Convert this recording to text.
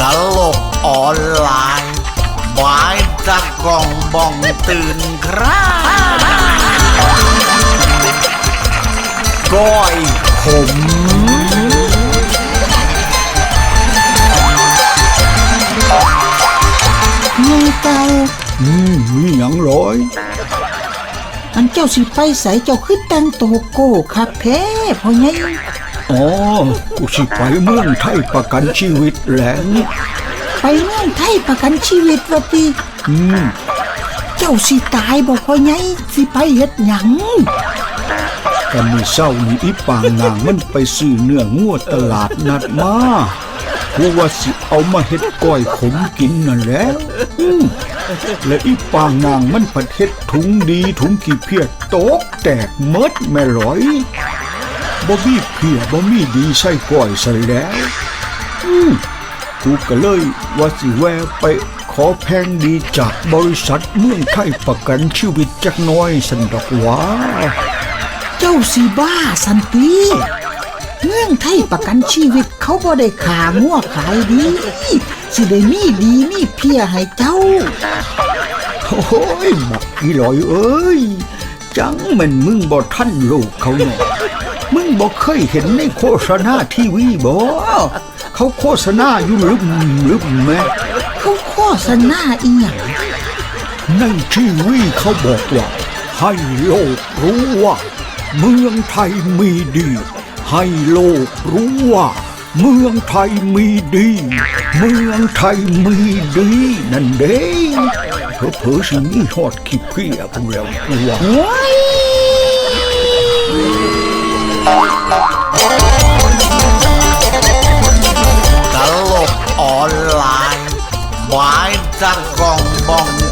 ตลกออนไลน์บายจากกล่องบ้องตื่นครับก้อยขมเมืองเก่าอืมมีหยังร้อย อันเจ้าสิไปใส่เจ้าขึ้นแต่งโตวโก้คักแท้พ่อใหญ่ อ๋อกูสิไปเมืองไทยประกันชีวิตแหล้วไปเมืองไทยประกันชีวิตว่าติอืมเจ้าสิตายบ่พ่อใหญ่สิไปเฮ็ดหยังกันมือเศร้านี่อีปางนางมันไปซื้อเนื้องัวตลาดนัดมากูว่าสิเอามาเฮ็ดก้อยขมกินนั่นแหละอืมและอีปางนางมันผัดเฮ็ดถุงดีถุงกี่เพียโตกแตกเมดแม่ร้อย บ่มีเพียบ่มีดีใส่ก้อยใส่แล้วอืมกูก็เลยว่าสิแวะไปขอแพงดีจากบริษัทเมืองไทยประกันชีวิตจักหน้อยสันดอกหว่า เจ้าสิบ้าสันติเมืองไทยประกันชีวิตเขาบ่ได้ขางัวขายดี สิได้มีดีมีเพียให้เจ้า โอ้ยบักอีหลอยเอ้ย จังแมันมึงบ่ท่านลูกเขาเนาะมึงบ่เคยเห็นในโฆษณาทีวีบ่เขาโฆษณาอยู่ลึมลึมแม่เขาโฆษณาอีหยังในทีวีเขาบอกว่า ให้โลกรู้ว่า เมืองไทยมีดี ให้โลกรู้ว่า เมืองไทยมีดี เมืองไทยมีดี นั่นเด้ เผลอๆสิมีหอดขี้เพี้ยกูแล้วกูว่าโอ้ยตลกออนไลน์บายจักกองบอง